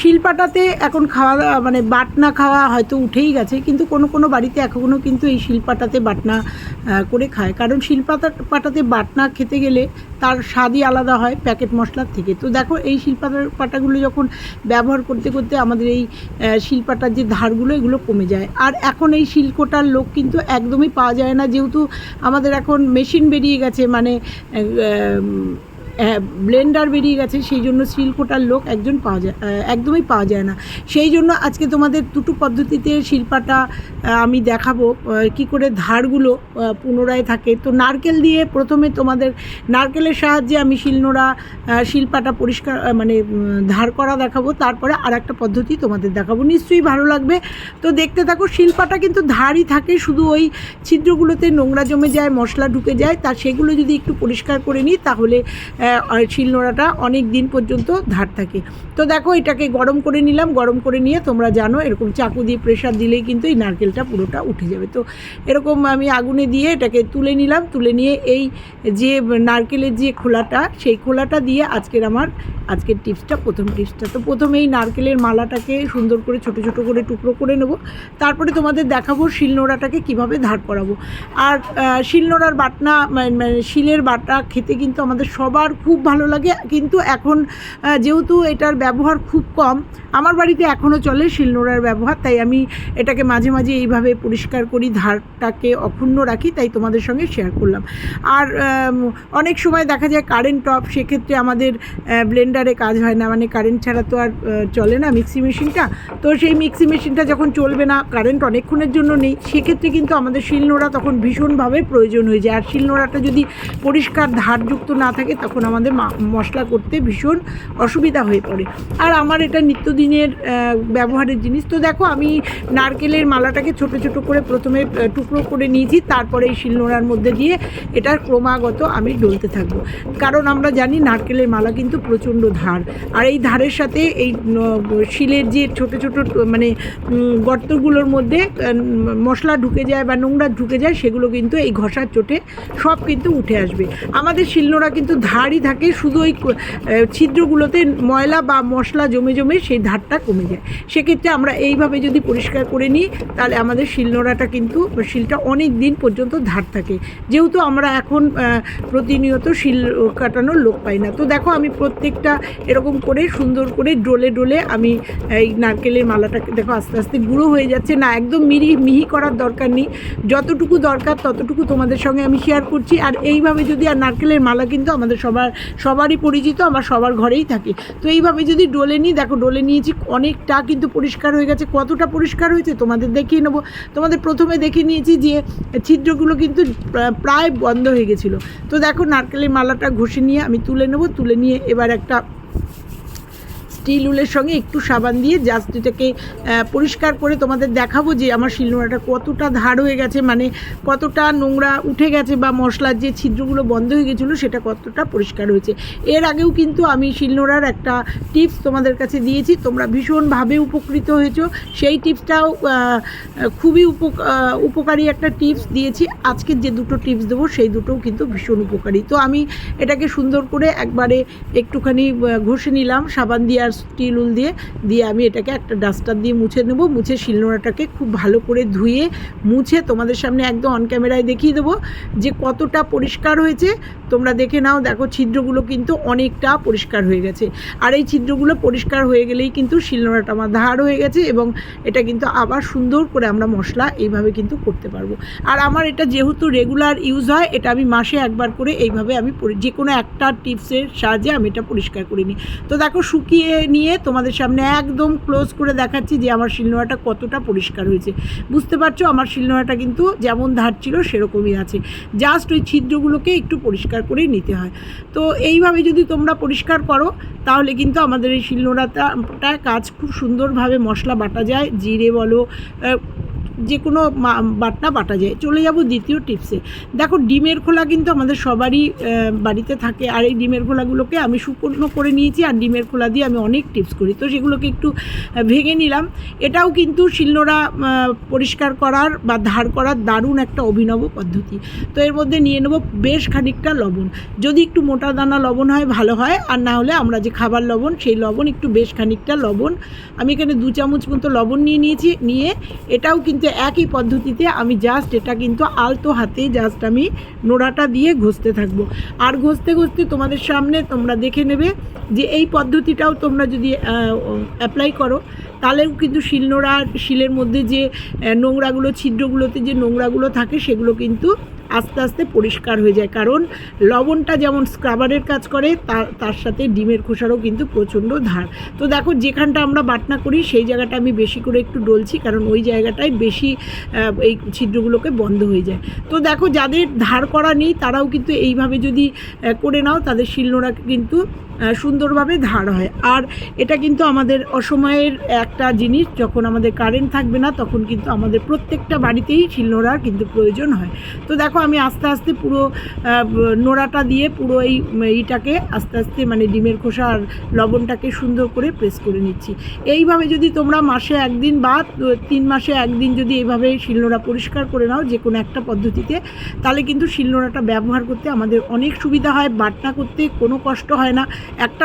শিলপাটাতে এখন খাওয়া দাওয়া মানে বাটনা খাওয়া হয়তো উঠেই গেছে, কিন্তু কোনো কোনো বাড়িতে এখনও কিন্তু এই শিলপাটাতে বাটনা করে খায়। কারণ শিলপাতা পাটাতে বাটনা খেতে গেলে তার স্বাদই আলাদা হয় প্যাকেট মশলার থেকে। তো দেখো, এই শিলপাটার পাটাগুলো যখন ব্যবহার করতে করতে আমাদের এই শিলপাটার যে ধারগুলো, এগুলো কমে যায়। আর এখন এই শিলকোটার লোক কিন্তু একদমই পাওয়া যায় না, যেহেতু আমাদের এখন মেশিন বেরিয়ে গেছে মানে ব্লেন্ডার বেরিয়ে গেছে, সেই জন্য শিলকোটার লোক একজন পাওয়া যায় একদমই পাওয়া যায় না। সেই জন্য আজকে তোমাদের দুটো পদ্ধতিতে শিল্পাটা আমি দেখাবো কি করে ধারগুলো পুনরায় থাকে। তো নারকেল দিয়ে প্রথমে তোমাদের নারকেলের সাহায্যে আমি শিলনোড়া শিল্পাটা পরিষ্কার মানে ধার করা দেখাবো। তারপরে আর একটা পদ্ধতি তোমাদের দেখাবো। নিশ্চয়ই ভালো লাগবে। তো দেখতে থাকো, শিল্পাটা কিন্তু ধারই থাকে, শুধু ওই ছিদ্রগুলোতে নোংরা জমে যায়, মশলা ঢুকে যায়, তা সেগুলো যদি একটু পরিষ্কার করে নিই, তাহলে শিলনোড়াটা অনেক দিন পর্যন্ত ধার থাকে। তো দেখো, এটাকে গরম করে নিলাম। গরম করে নিয়ে তোমরা জানো, এরকম চাকু দিয়ে প্রেশার দিলেই কিন্তু এই নারকেলটা পুরোটা উঠে যাবে। তো এরকম আমি আগুনে দিয়ে এটাকে তুলে নিলাম। তুলে নিয়ে এই যে নারকেলের যে খোলাটা, সেই খোলাটা দিয়ে আজকের আমার, আজকের টিপসটা, প্রথম টিপসটা। তো প্রথমে এই নারকেলের মালাটাকে সুন্দর করে ছোট ছোট করে টুকরো করে নেব। তারপরে তোমাদের দেখাবো শিলনোড়াটাকে কীভাবে ধার করাবো। আর শিলনোড়ার বাটনা মানে মানে শিলের বাটা খেতে কিন্তু আমাদের সবার খুব ভালো লাগে। কিন্তু এখন যেহেতু এটার ব্যবহার খুব কম, আমার বাড়িতে এখনও চলে শিলনোড়ার ব্যবহার, তাই আমি এটাকে মাঝে মাঝে এইভাবে পরিষ্কার করি, ধারটাকে অক্ষুণ্ণ রাখি, তাই তোমাদের সঙ্গে শেয়ার করলাম। আর অনেক সময় দেখা যায় কারেন্ট অফ সেক্ষেত্রে আমাদের ব্লেন্ডারে কাজ হয় না মানে কারেন্ট ছাড়া তো আর চলে না মিক্সি মেশিনটা তো সেই মিক্সি মেশিনটা যখন চলবে না কারেন্ট অনেকক্ষণের জন্য নেই, সেক্ষেত্রে কিন্তু আমাদের শিলনোড়া তখন ভীষণভাবে প্রয়োজন হয়ে যায়। আর শিলনোড়াটা যদি পরিষ্কার ধারযুক্ত না থাকে, তখন আমাদের মশলা করতে ভীষণ অসুবিধা হয়ে পড়ে। আর আমার এটা নিত্যদিনের ব্যবহারের জিনিস। তো দেখো, আমি নারকেলের মালাটাকে ছোট ছোট করে প্রথমে টুকরো করে নিয়েছি, তারপরে এই শিলনোড়ার মধ্যে দিয়ে এটার ক্রমাগত আমি ডলতে থাকব। কারণ আমরা জানি নারকেলের মালা কিন্তু প্রচণ্ড ধার। আর এই ধারের সাথে এই শিলের যে ছোট ছোট মানে গর্তগুলোর মধ্যে মশলা ঢুকে যায় বা নোংরা ঢুকে যায়, সেগুলো কিন্তু এই ঘষার চোটে সব কিন্তু উঠে আসবে। আমাদের শিলনোড়া কিন্তু ধারই থাকে, শুধু ওই ছিদ্রগুলোতে ময়লা বা মশলা জমে জমে সেই ধারটা কমে যায়। সেক্ষেত্রে আমরা এইভাবে যদি পরিষ্কার করে নিই, তাহলে আমাদের শিলনোড়াটা কিন্তু, শিলটা অনেক দিন পর্যন্ত ধার থাকে। যেহেতু আমরা এখন প্রতিনিয়ত শিল কাটানোর লোক পাই না। তো দেখো, আমি প্রত্যেকটা এরকম করে সুন্দর করে ডোলে ডোলে আমি এই নারকেলের মালাটাকে দেখো, আস্তে আস্তে গুঁড়ো হয়ে যাচ্ছে। না, একদম মিহি মিহি করার দরকার নেই। যতটুকু দরকার, ততটুকু তোমাদের সঙ্গে আমি শেয়ার করছি। আর এইভাবে যদি আর নারকেলের মালা কিন্তু আমাদের সবার সবারই পরিচিত, আমার সবার ঘরেই থাকে। তো এইভাবে যদি ডোলে নিই, দেখো ডোলে নিয়েছি অনেকটা কিন্তু পরিষ্কার হয়ে গেছে। কতটা পরিষ্কার হয়েছে তোমাদের দেখিয়ে নেব। তোমাদের প্রথমে দেখে নিয়েছি যে ছিদ্রগুলো কিন্তু প্রায় বন্ধ হয়ে গেছিল। তো দেখো নারকেলের মালাটা ঘষে নিয়ে আমি তুলে নেব, তুলে নিয়ে এবার একটা স্টিল উলের সঙ্গে একটু সাবান দিয়ে জাস্ট এটাকে পরিষ্কার করে তোমাদের দেখাবো যে আমার শিলনোড়াটা কতটা ধার হয়ে গেছে মানে কতটা নোংরা উঠে গেছে বা মশলার যে ছিদ্রগুলো বন্ধ হয়ে গেছিল সেটা কতটা পরিষ্কার হয়েছে। এর আগেও কিন্তু আমি শিলনোড়ার একটা টিপস তোমাদের কাছে দিয়েছি, তোমরা ভীষণভাবে উপকৃত হয়েছো। সেই টিপসটাও খুবই উপ উপকারী একটা টিপস দিয়েছি। আজকের যে দুটো টিপস দেবো সেই দুটোও কিন্তু ভীষণ উপকারী। তো আমি এটাকে সুন্দর করে একবারে একটুখানি ঘষে নিলাম, সাবান দিয়ে আর স্টিল উল দিয়ে দিয়ে আমি এটাকে একটা ডাস্টার দিয়ে মুছে নেব। মুছে শিলনোড়াটাকে খুব ভালো করে ধুয়ে, মুছে তোমাদের সামনে একদম অন ক্যামেরায় দেখিয়ে দেবো যে কতটা পরিষ্কার হয়েছে তোমরা দেখে নাও, দেখো ছিদ্রগুলো কিন্তু অনেকটা পরিষ্কার হয়ে গেছে। আর এই ছিদ্রগুলো পরিষ্কার হয়ে গেলেই কিন্তু শিলনোড়াটা আমার ধার হয়ে গেছে এবং এটা কিন্তু আবার সুন্দর করে আমরা মশলা এইভাবে কিন্তু করতে পারব। আর আমার এটা যেহেতু রেগুলার ইউজ হয়, এটা আমি মাসে একবার করে এইভাবে আমি যে কোনো একটা টিপসের সাহায্যে আমি এটা পরিষ্কার করে নিই। তো দেখো শুকিয়ে নিয়ে তোমাদের সামনে একদম ক্লোজ করে দেখাচ্ছি যে আমার শিলনোড়াটা কতটা পরিষ্কার হয়েছে। বুঝতে পারছ? আমার শিলনোড়াটা কিন্তু যেমন ধার ছিল সেরকমই আছে। জাস্ট ওই ছিদ্রগুলোকে একটু পরিষ্কার করেই নিতে হয়। তো এইভাবে যদি তোমরা পরিষ্কার করো, তাহলে কিন্তু আমাদের এই শিলনোড়াটা কাজ খুব সুন্দরভাবে মশলা বাটা যায়। জিরে বলো যে কোনো বাটনা বাটা যায়। চলে যাব দ্বিতীয় টিপসে। দেখো, ডিমের খোলা কিন্তু আমাদের সবারই বাড়িতে থাকে। আর এই ডিমের খোলাগুলোকে আমি শুকনো করে নিয়েছি। আর ডিমের খোলা দিয়ে আমি অনেক টিপস করি। তো সেগুলোকে একটু ভেঙে নিলাম। এটাও কিন্তু শিলনোড়া পরিষ্কার করার বা ধার করার দারুণ একটা অভিনব পদ্ধতি। তো এর মধ্যে নিয়ে নেব বেশ খানিকটা লবণ। যদি একটু মোটা দানা লবণ হয়, ভালো হয়। আর না হলে আমরা যে খাবার লবণ, সেই লবণ একটু বেশ খানিকটা লবণ। আমি এখানে দু চামচ মতো লবণ নিয়ে নিয়েছি। নিয়ে এটাও কিন্তু একই পদ্ধতিতে আমি জাস্ট এটা কিন্তু আলতো হাতে জাস্ট আমি নোড়াটা দিয়ে ঘষতে থাকব। আর ঘষতে ঘষতে তোমাদের সামনে তোমরা দেখে নেবে যে এই পদ্ধতিটাও তোমরা যদি অ্যাপ্লাই করো, তাহলেও কিন্তু শিলনোড়া, শিলের মধ্যে যে নোংরাগুলো, ছিদ্রগুলোতে যে নোংরাগুলো থাকে সেগুলো কিন্তু আস্তে আস্তে পরিষ্কার হয়ে যায়। কারণ লবণটা যেমন স্ক্রাবারের কাজ করে তার তার সাথে ডিমের খোসারও কিন্তু প্রচণ্ড ধার। তো দেখো, যেখানটা আমরা বাটনা করি, সেই জায়গাটা আমি বেশি করে একটু ডলছি, কারণ ওই জায়গাটায় বেশি এই ছিদ্রগুলোকে বন্ধ হয়ে যায়। তো দেখো, যাদের ধার করা নেই, তারাও কিন্তু এইভাবে যদি করে নাও, তাদের শিলনোড়াকে কিন্তু সুন্দরভাবে ধার হয়। আর এটা কিন্তু আমাদের অসময়ের একটা জিনিস, যখন আমাদের কারেন্ট থাকবে না, তখন কিন্তু আমাদের প্রত্যেকটা বাড়িতেই শিলনোড়ার কিন্তু প্রয়োজন হয়। তো দেখো, আমি আস্তে আস্তে পুরো নোড়াটা দিয়ে পুরো এই এইটাকে আস্তে আস্তে মানে ডিমের খোসা আর লবণটাকে সুন্দর করে প্রেস করে নিচ্ছি। এইভাবে যদি তোমরা মাসে একদিন বা তিন মাসে একদিন যদি এইভাবে শিলনোড়া পরিষ্কার করে নাও যে কোনো একটা পদ্ধতিতে, তাহলে কিন্তু শিলনোড়াটা ব্যবহার করতে আমাদের অনেক সুবিধা হয়, বাটনা করতে কোনো কষ্ট হয় না। একটা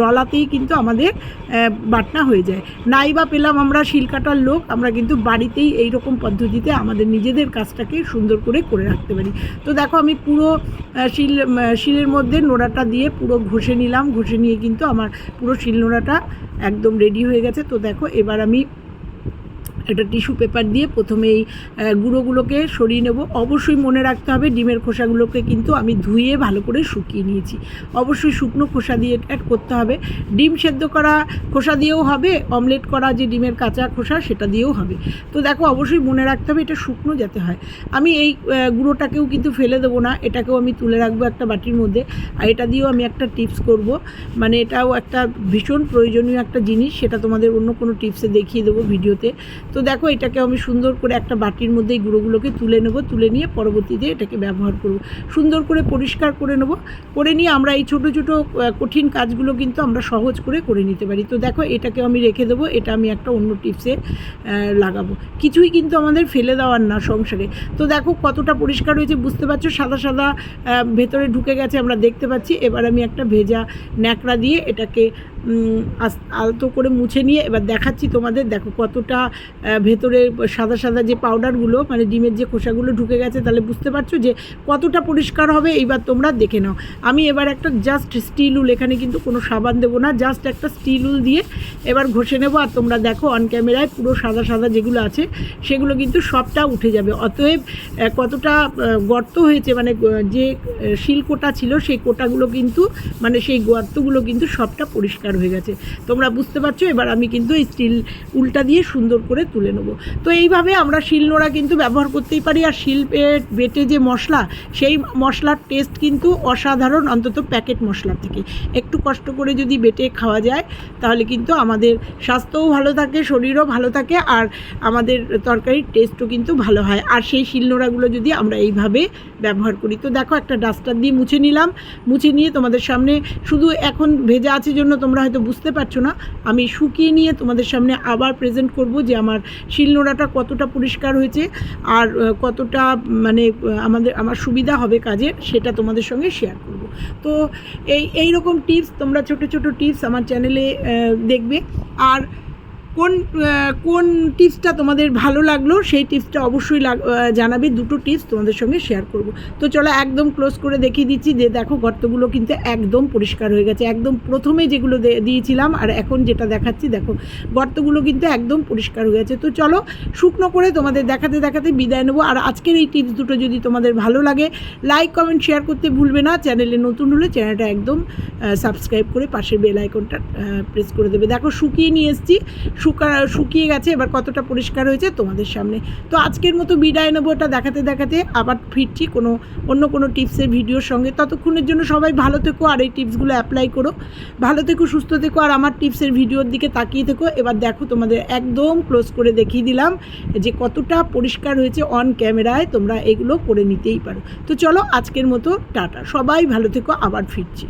ডলাতেই কিন্তু আমাদের বাটনা হয়ে যায়। নাই বা পেলাম আমরা শিলকাটার লোক, আমরা কিন্তু বাড়িতেই এই রকম পদ্ধতিতে আমাদের নিজেদের কাজটাকে সুন্দর করে করে রাখতে পারি। তো দেখো আমি পুরো শিল শিলের মধ্যে নোড়াটা দিয়ে পুরো ঘষে নিলাম, ঘষে নিয়ে কিন্তু আমার পুরো শিল নোড়াটা একদম রেডি হয়ে গেছে। তো দেখো এবার আমি একটা টিস্যু পেপার দিয়ে প্রথমে এই গুঁড়োগুলোকে সরিয়ে নেব। অবশ্যই মনে রাখতে হবে, ডিমের খোসাগুলোকে কিন্তু আমি ধুয়ে ভালো করে শুকিয়ে নিয়েছি। অবশ্যই শুকনো খোসা দিয়ে অ্যাড করতে হবে। ডিম সেদ্ধ করা খোসা দিয়েও হবে অমলেট করা যে ডিমের কাঁচা খোসা সেটা দিয়েও হবে। তো দেখো, অবশ্যই মনে রাখতে হবে, এটা শুকনো যাতে হয়। আমি এই গুঁড়োটাকেও কিন্তু ফেলে দেবো না, এটাকেও আমি তুলে রাখব একটা বাটির মধ্যে। আর এটা দিয়েও আমি একটা টিপস করব মানে এটাও একটা ভীষণ প্রয়োজনীয় একটা জিনিস, সেটা তোমাদের অন্য কোনো টিপসে দেখিয়ে দেবো ভিডিওতে। তো দেখো, এটাকে আমি সুন্দর করে একটা বাটির মধ্যে এই গুঁড়োগুলোকে তুলে নেব, তুলে নিয়ে পরবর্তীতে এটাকে ব্যবহার করব। সুন্দর করে পরিষ্কার করে নেব। করে নিয়ে আমরা এই ছোট ছোট কঠিন কাজগুলো কিন্তু আমরা সহজ করে করে নিতে পারি। তো দেখো, এটাকে আমি রেখে দেবো, এটা আমি একটা অন্য টিপসে লাগাবো। কিছুই কিন্তু আমাদের ফেলে দেওয়ার না সংসারে। তো দেখো, কতটা পরিষ্কার হয়েছে, বুঝতে পারছ? সাদা সাদা ভেতরে ঢুকে গেছে, আমরা দেখতে পাচ্ছি। এবার আমি একটা ভেজা ন্যাকড়া দিয়ে এটাকে আলতো করে মুছে নিয়ে এবার দেখাচ্ছি তোমাদের। দেখো কতটা ভেতরে সাদা সাদা যে পাউডারগুলো মানে ডিমের যে খোসাগুলো ঢুকে গেছে তাহলে বুঝতে পারছ যে কতটা পরিষ্কার হবে এইবার তোমরা দেখে নাও। আমি এবার একটা জাস্ট স্টিল উল এখানে কিন্তু কোনো সাবান দেবো না জাস্ট একটা স্টিল উল দিয়ে এবার ঘষে নেব। আর তোমরা দেখো অন ক্যামেরায় পুরো সাদা সাদা যেগুলো আছে সেগুলো কিন্তু সবটা উঠে যাবে। অতএব কতটা গর্ত হয়েছে মানে যে আহ, শিলকোটা ছিল সেই কোটাগুলো কিন্তু মানে সেই গর্তগুলো কিন্তু সবটা পরিষ্কার হয়ে গেছে। তোমরা বুঝতে পারছ? এবার আমি কিন্তু এই স্টিল উল্টা দিয়ে সুন্দর করে তুলে নেব। তো এইভাবে আমরা শিলনোড়া কিন্তু ব্যবহার করতেই পারি। আর শিল্পে বেটে যে মশলা, সেই মশলার টেস্ট কিন্তু অসাধারণ, অন্তত প্যাকেট মশলা থেকে। একটু কষ্ট করে যদি বেটে খাওয়া যায়, তাহলে কিন্তু আমাদের স্বাস্থ্যও ভালো থাকে, শরীরও ভালো থাকে, আর আমাদের তরকারির টেস্টও কিন্তু ভালো হয়। আর সেই শিলনোড়াগুলো যদি আমরা এইভাবে ব্যবহার করি, তো দেখো একটা ডাস্টার দিয়ে মুছে নিলাম। মুছে নিয়ে তোমাদের সামনে শুধু এখন ভেজা আছে জন্য তোমরা হয়তো বুঝতে পারছ না, আমি শুকিয়ে নিয়ে তোমাদের সামনে আবার প্রেজেন্ট করব যে আমার শিলনোড়াটা কতটা পরিষ্কার হয়েছে আর কতটা মানে আমাদের, আমার সুবিধা হবে কাজে সেটা তোমাদের সঙ্গে শেয়ার করব। তো এই এই রকম টিপস তোমরা ছোট ছোট টিপস আমার চ্যানেলে দেখবে। আর কোন কোন টিপসটা তোমাদের ভালো লাগল, সেই টিপসটা অবশ্যই জানাবে। দুটো টিপস তোমাদের সঙ্গে শেয়ার করব। তো চলো একদম ক্লোজ করে দেখিয়ে দিচ্ছি যে, দেখো গর্তগুলো কিন্তু একদম পরিষ্কার হয়ে গেছে। একদম প্রথমে যেগুলো দিয়েছিলাম আর এখন যেটা দেখাচ্ছি, দেখো গর্তগুলো কিন্তু একদম পরিষ্কার হয়ে গেছে। তো চলো শুকনো করে তোমাদের দেখাতে দেখাতে বিদায় নেব। আর আজকের এই টিপস দুটো যদি তোমাদের ভালো লাগে লাইক কমেন্ট শেয়ার করতে ভুলবে না। চ্যানেলে নতুন হলে চ্যানেলটা একদম সাবস্ক্রাইব করে পাশের বেল আইকনটা প্রেস করে দেবে। দেখো শুকিয়ে নিয়ে এসেছি। শুকা, শুকিয়ে গেছে, এবার কতটা পরিষ্কার হয়েছে তোমাদের সামনে। তো আজকের মতো বিদায় নেব এটা দেখাতে দেখাতে। আবার ফিরছি কোনো, অন্য কোনো টিপসের ভিডিওর সঙ্গে। ততক্ষণের জন্য সবাই ভালো থেকো আর এই টিপসগুলো অ্যাপ্লাই করো। ভালো থেকো, সুস্থ থেকো আর আমার টিপসের ভিডিওর দিকে তাকিয়ে থেকো। এবার দেখো তোমাদের একদম ক্লোজ করে দেখিয়ে দিলাম যে কতটা পরিষ্কার হয়েছে অন ক্যামেরায় তোমরা এগুলো করে নিতেই পারো। তো চলো আজকের মতো, টাটা। সবাই ভালো থেকো, আবার ফিরছি।